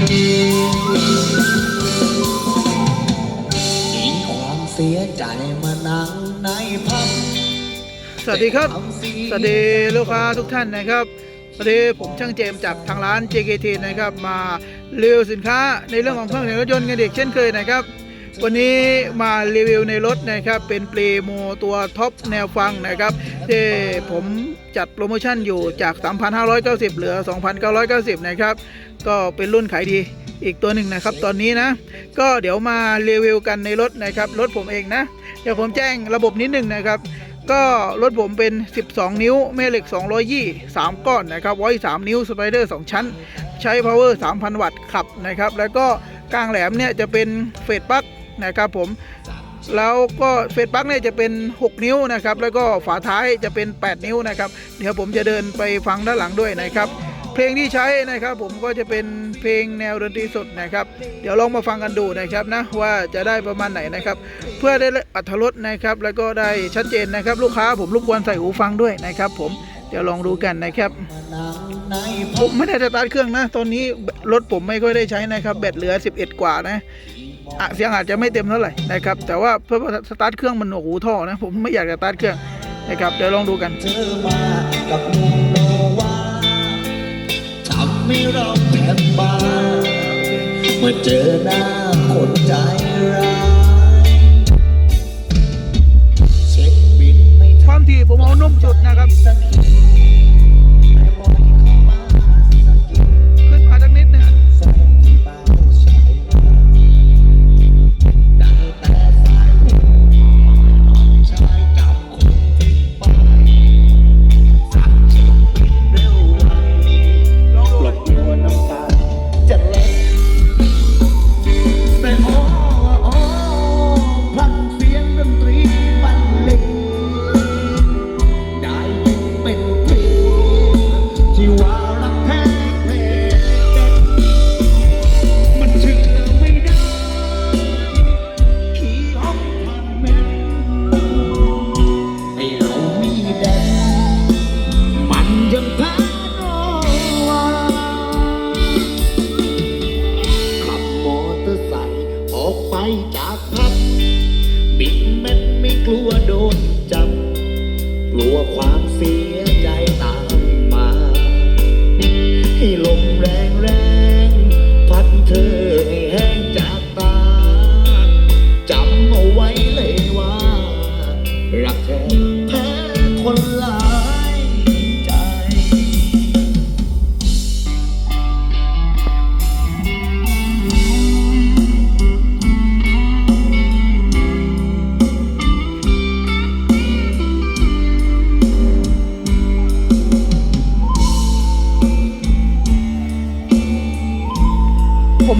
มีความเสียใจมานั่งในพับสวัสดีครับ สวัสดีลูกค้าทุกท่านนะครับสวัสดีผมช่างเจมส์จากทางร้าน JKT นะครับ มารีวิวสินค้าในเรื่องของเครื่องแต่งรถยนต์กันเด็กเช่นเคยนะครับ วันนี้มารีวิวในรถนะครับเป็นเปลโมตัวท็อปแนวฟังนะครับที่ผมจัดโปรโมชั่นอยู่จาก 3,590 เหลือ 2,990 นะครับ ก็เป็นรุ่นขายดีอีกตัวหนึ่งนะครับตอนนี้นะ ก็เดี๋ยวมารีวิวกันในรถนะครับรถผมเองนะเดี๋ยวผมแจ้งระบบนิดหนึ่งนะครับ ก็รถผมเป็น 12 นิ้วแม่เหล็ก200ยี่3ก้อนนะครับไว้3นิ้วสไปเดอร์ 2 ชั้น ใช้ power 3,000 วัตต์ขับนะครับ แล้วก็กลางแหลมเนี่ยจะเป็นเฟดปลั๊ก นะครับผมแล้วก็เฟดปลั๊กเนี่ยจะเป็น 6 นิ้วนะครับ แล้วก็ฝาท้ายจะเป็น 8 นิ้วนะครับ เดี๋ยวผมจะเดินไปฟังด้านหลังด้วยนะครับ เพลงที่ใช้นะครับ ผมก็จะเป็นเพลงแนวดนตรีสดนะครับ เดี๋ยวลองมาฟังกันดูนะครับนะว่าจะได้ประมาณไหนนะครับ เพื่อได้อัธรสนะครับ แล้วก็ได้ชัดเจนนะครับ ลูกค้าผมรบกวนใส่หูฟังด้วยนะครับ ผมเดี๋ยวลองดูกันนะครับผมไม่ได้สตาร์ทเครื่องนะ ตอนนี้รถผมไม่ค่อยได้ใช้นะครับ แบตเหลือ 11 กว่านะ อะเสียงอาจจะไม่เต็มเท่าไหร่นะครับ แต่ว่าเพื่อสตาร์ทเครื่องมันโอ้โหท่อนะผมไม่อยากจะสตาร์ทเครื่องนะครับเดี๋ยวลองดูกันเจอมากับมุมโนวาทำให้เราแทบบาเมื่อเจอหน้าคนใจร้าย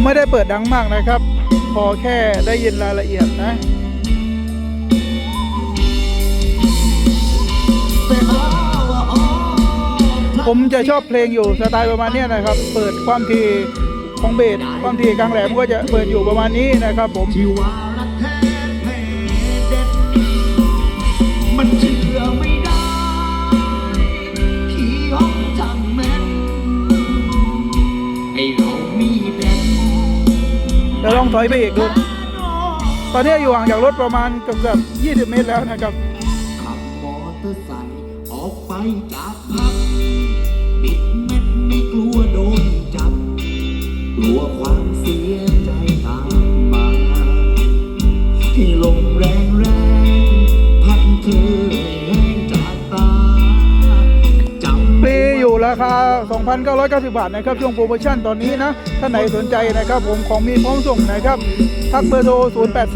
ไม่ได้เปิดดังมากนะครับ พอแค่ได้ยินรายละเอียดนะผมจะชอบเพลงอยู่สไตล์ประมาณนี้นะครับ เปิดความถี่ของเบสความถี่กลางแหลมก็จะเปิดอยู่ประมาณนี้นะครับผม เดี๋ยวลองถอยไปอีกดูตอนนี้อยู่ห่างจากรถประมาณเกือบๆ20 เมตรแล้วนะครับ ขับมอเตอร์ไซค์ออกไปจากพัก ราคา 2,990 บาทนะครับช่วงโปรโมชั่นตอนนี้นะถ้าไหนสนใจนะครับผมของมีพร้อมส่งนะครับทักเบอร์โทร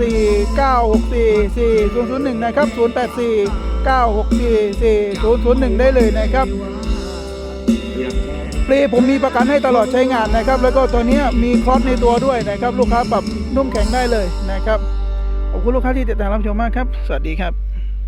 084 964 4001 นะครับ 084 964 4001 ได้เลยนะครับฟรีผมมีประกันให้ตลอดใช้งานนะครับ แล้วก็ตัวนี้มีคลอสในตัวด้วยนะครับ ลูกค้าปรับนุ่มแข็งได้เลยนะครับขอบคุณลูกค้าที่ติดตามรับชมมากครับ สวัสดีครับ